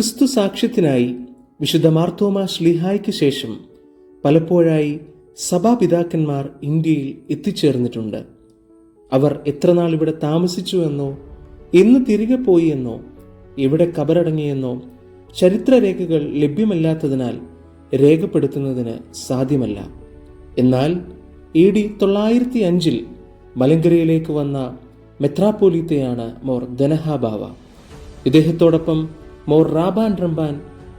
ക്രിസ്തു സാക്ഷ്യത്തിനായി വിശുദ്ധ മാർത്തോമ ശ്ലിഹായ്ക്ക് ശേഷം പലപ്പോഴായി സഭാപിതാക്കന്മാർ ഇന്ത്യയിൽ എത്തിച്ചേർന്നിട്ടുണ്ട്. അവർ എത്ര നാൾ ഇവിടെ താമസിച്ചു എന്നോ എന്ന് തിരികെ പോയി എന്നോ എവിടെ കബറടങ്ങിയെന്നോ ചരിത്രരേഖകൾ ലഭ്യമല്ലാത്തതിനാൽ രേഖപ്പെടുത്തുന്നതിന് സാധ്യമല്ല. എന്നാൽ എ ഡി തൊള്ളായിരത്തി അഞ്ചിൽ മലങ്കരയിലേക്ക് വന്ന മെത്രാപ്പോലീത്തയാണ് മോർ ധനഹാബാവ ഇദ്ദേഹത്തോടൊപ്പം more റാബാൻ Ramban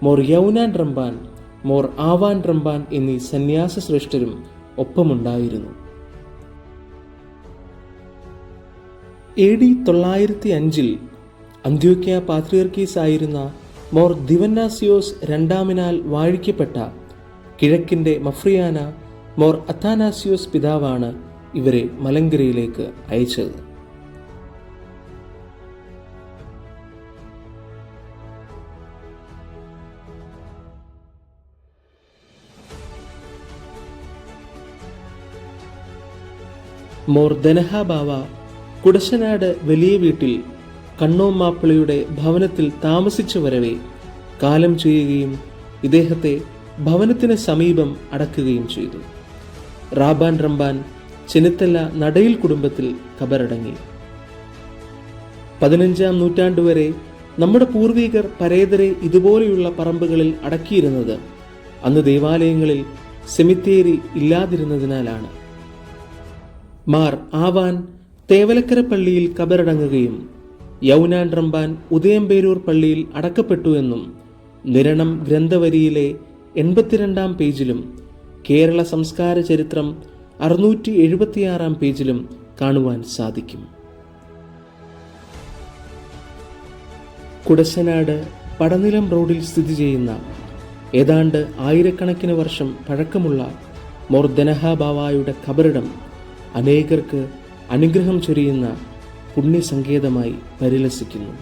more യൗനാൻ Ramban more ആവാൻ റംബാൻ എന്നീ സന്യാസ ശ്രേഷ്ഠരും ഒപ്പമുണ്ടായിരുന്നു. എ ഡി തൊള്ളായിരത്തി അഞ്ചിൽ അന്ത്യോക്യ പാത്രിയർക്കീസ് ആയിരുന്ന മോർ ദിവന്നാസിയോസ് രണ്ടാമിനാൽ വാഴിക്കപ്പെട്ട കിഴക്കിന്റെ മഫ്രിയാന മോർ അത്താനാസിയോസ് പിതാവാണ് ഇവരെ മലങ്കരയിലേക്ക് അയച്ചത്. മോർ ധനഹാബാവ കുടശനാട് വലിയ വീട്ടിൽ കണ്ണോമാപ്പിളയുടെ ഭവനത്തിൽ താമസിച്ചു വരവേ കാലം ചെയ്യുകയും ഇദ്ദേഹത്തെ ഭവനത്തിന് സമീപം അടക്കുകയും ചെയ്തു. റാബാൻ റംബാൻ ചെന്നിത്തല നടയിൽ കുടുംബത്തിൽ കബറടങ്ങി. പതിനഞ്ചാം നൂറ്റാണ്ട് വരെ നമ്മുടെ പൂർവികർ പരേതരെ ഇതുപോലെയുള്ള പറമ്പുകളിൽ അടക്കിയിരുന്നത് അന്ന് ദേവാലയങ്ങളിൽ സെമിത്തേരി ഇല്ലാതിരുന്നതിനാലാണ്. മാർ ആവാൻ തേവലക്കര പള്ളിയിൽ കബറടങ്ങുകയും യൗനാൻ റംബാൻ ഉദയംപേരൂർ പള്ളിയിൽ അടക്കപ്പെട്ടു എന്നും നിരണം ഗ്രന്ഥവരിയിലെ എൺപത്തിരണ്ടാം പേജിലും കേരള സംസ്കാര ചരിത്രം അറുന്നൂറ്റി എഴുപത്തിയാറാം പേജിലും കാണുവാൻ സാധിക്കും. കുടശനാട് പടനിലം റോഡിൽ സ്ഥിതി ചെയ്യുന്ന ഏതാണ്ട് ആയിരക്കണക്കിന് വർഷം പഴക്കമുള്ള മോർദനഹാബാവായുടെ കബറിടം അനേകർക്ക് അനുഗ്രഹം ചൊരിയുന്ന പുണ്യസങ്കേതമായി പരിലസിക്കുന്നു.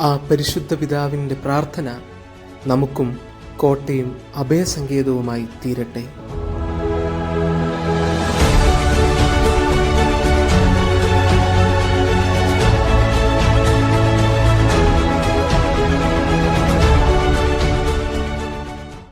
ആ പരിശുദ്ധ പിതാവിന്റെ പ്രാർത്ഥന നമുക്കും കോട്ടയും അഭയസങ്കേതവുമായി തീരട്ടെ.